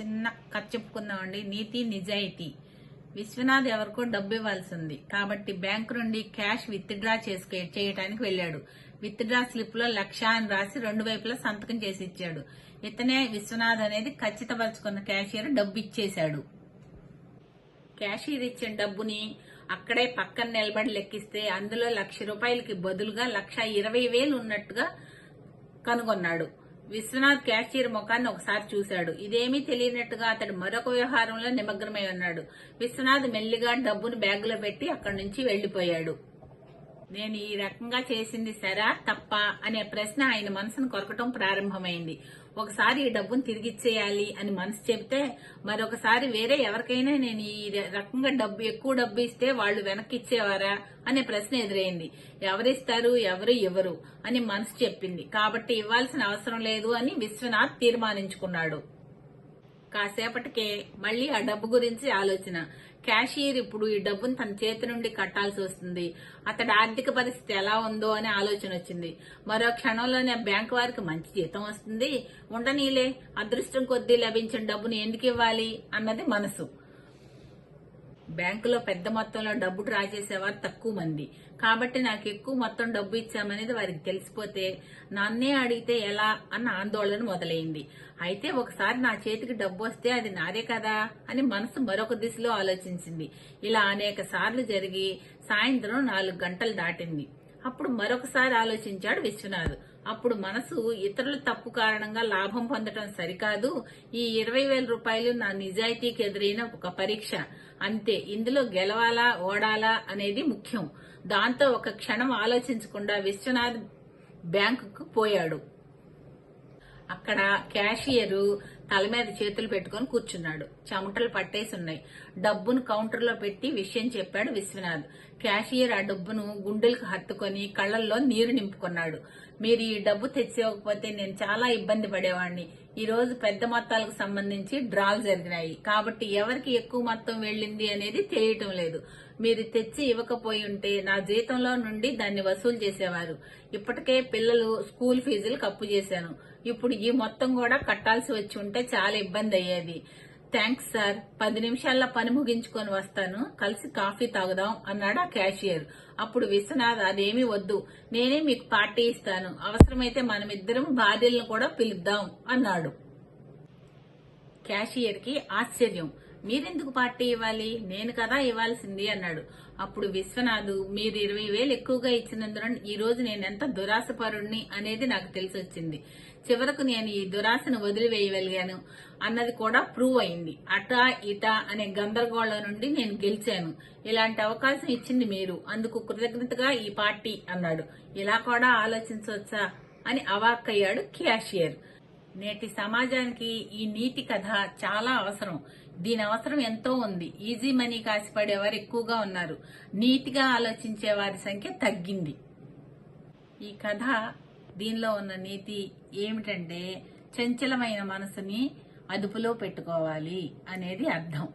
చిన్న కథ చెప్పుకుందామండి. నీతి నిజాయితీ. విశ్వనాథ్ ఎవరికో డబ్బు ఇవ్వాల్సి ఉంది కాబట్టి బ్యాంకు నుండి క్యాష్ విత్డ్రా చేసుకే చేయడానికి వెళ్ళాడు. విత్డ్రా స్లిప్లో లక్ష అని రాసి రెండు వైపులా సంతకం చేసి ఇచ్చాడు. ఇతనే విశ్వనాథ్ అనేది ఖచ్చితపరుచుకున్న క్యాషియర్ డబ్బు ఇచ్చేశాడు. క్యాషియర్ ఇచ్చిన డబ్బుని అక్కడే పక్కన నిలబడి లెక్కిస్తే అందులో లక్ష రూపాయలకి బదులుగా లక్ష ఇరవై వేలు ఉన్నట్టుగా కనుగొన్నాడు. విశ్వనాథ్ క్యాషియర్ ముఖాన్ని ఒకసారి చూశాడు. ఇదేమీ తెలియనట్టుగా అతడు మరొక వ్యవహారంలో నిమగ్నమై ఉన్నాడు. విశ్వనాథ్ మెల్లిగా డబ్బును బ్యాగులో పెట్టి అక్కడి నుంచి వెళ్ళిపోయాడు నేను ఈ రకంగా చేసింది సరా తప్ప? అనే ప్రశ్న ఆయన మనసును కొరకటం ప్రారంభమైంది. ఒకసారి ఈ డబ్బును తిరిగిచ్చేయాలి అని మనసు చెబితే మరొకసారి వేరే ఎవరికైనా నేను ఈ రకంగా డబ్బు ఎక్కువ డబ్బు ఇస్తే వాళ్ళు వెనక్కి ఇచ్చేవారా అనే ప్రశ్న ఎదురైంది. ఎవరిస్తారు ఎవరు ఇవ్వరు అని మనసు చెప్పింది. కాబట్టి ఇవ్వాల్సిన అవసరం లేదు అని విశ్వనాథ్ తీర్మానించుకున్నాడు. కాసేపటికే మళ్ళీ ఆ డబ్బు గురించి ఆలోచన. క్యాషియర్ ఇప్పుడు ఈ డబ్బును తన చేతి నుండి కట్టాల్సి వస్తుంది. అతడి ఆర్థిక పరిస్థితి ఎలా ఉందో అనే ఆలోచన వచ్చింది. మరో క్షణంలోనే బ్యాంకు వారికి మంచి జీతం వస్తుంది. ఉండనీలే అదృష్టం కొద్దీ లభించిన డబ్బును ఎందుకు ఇవ్వాలి అన్నది మనసు. బ్యాంకులో పెద్ద మొత్తంలో డబ్బు డ్రా చేసేవారు తక్కువ మంది. కాబట్టి నాకు ఎక్కువ మొత్తం డబ్బు ఇచ్చామనేది వారికి తెలిసిపోతే నన్నే అడిగితే ఎలా అన్న ఆందోళన మొదలైంది. అయితే ఒకసారి నా చేతికి డబ్బు వస్తే అది నాదే కదా అని మనసు మరొక దిశలో ఆలోచించింది. ఇలా అనేక సార్లు జరిగి సాయంత్రం నాలుగు గంటలు దాటింది. అప్పుడు మరొకసారి ఆలోచించాడు విశ్వనాథ్. అప్పుడు మనసు ఇతరుల తప్పు కారణంగా లాభం పొందటం సరికాదు. ఈ ఇరవై వేల రూపాయలు నా నిజాయితీకి ఎదురైన ఒక పరీక్ష. అంతే ఇందులో గెలవాలా ఓడాలా అనేది ముఖ్యం. దాంతో ఒక క్షణం ఆలోచించకుండా విశ్వనాథ్ బ్యాంకుకు పోయాడు. అక్కడ క్యాషియరు తల మీద చేతులు పెట్టుకుని కూర్చున్నాడు. చెమటలు పట్టేసి ఉన్నాయి. డబ్బును కౌంటర్లో పెట్టి విషయం చెప్పాడు విశ్వనాథ్. క్యాషియర్ ఆ డబ్బును గుండెలకు హత్తుకొని కళ్ళల్లో నీరు నింపుకున్నాడు. మీరు ఈ డబ్బు తెచ్చివ్వకపోతే నేను చాలా ఇబ్బంది పడేవాడిని ఈ రోజు పెద్ద మొత్తాలకు సంబంధించి డ్రాలు జరిగినాయి. కాబట్టి ఎవరికి ఎక్కువ మొత్తం వెళ్ళింది అనేది తెలియటం లేదు. మీరు తెచ్చి ఇవ్వకపోయి ఉంటే నా జీతంలో నుండి దాన్ని వసూలు చేసేవారు. ఇప్పటికే పిల్లలు స్కూల్ ఫీజులు కప్పు చేశాను. ఇప్పుడు ఈ మొత్తం కూడా కట్టాల్సి వచ్చి ఉంటే చాలా ఇబ్బంది అయ్యేది. Thanks sir. పది నిమిషాల్లో పని ముగించుకొని వస్తాను. కలిసి కాఫీ తాగుదాం అన్నాడు ఆ క్యాషియర్. అప్పుడు విశ్వనాథ్ అదేమీ వద్దు. నేనే మీకు పార్టీ ఇస్తాను. అవసరమైతే మనమిద్దరం భార్యలను కూడా పిలుద్దాం అన్నాడు. క్యాషియర్కి ఆశ్చర్యం. మీరెందుకు పార్టీ ఇవ్వాలి? నేను కదా ఇవ్వాల్సింది అన్నాడు. అప్పుడు విశ్వనాథ్ మీరు ఇరవై వేలు ఎక్కువగా ఇచ్చినందున ఈ రోజు ఎంత దురాశపరుణ్ణి? అనేది నాకు తెలిసొచ్చింది. చివరకు నేను ఈ దురాశను వదిలివేయగలిగాను అన్నది కూడా ప్రూవ్ అయింది. అట ఇట అనే గందరగోళం నుండి నేను గెలిచాను. ఇలాంటి అవకాశం ఇచ్చింది మీరు. అందుకు కృతజ్ఞతగా ఈ పార్టీ అన్నాడు. ఇలా కూడా ఆలోచించవచ్చా? అని అవాక్కయ్యాడు క్యాషియర్. నేటి సమాజానికి ఈ నీతి కథ చాలా అవసరం. దీని అవసరం ఎంతో ఉంది. ఈజీ మనీ కాసిపడేవారు ఎక్కువగా ఉన్నారు. నీతిగా ఆలోచించే వారి సంఖ్య తగ్గింది. ఈ కథ దీనిలో ఉన్న నీతి ఏమిటంటే చంచలమైన మనసుని అదుపులో పెట్టుకోవాలి అనేది అర్థం.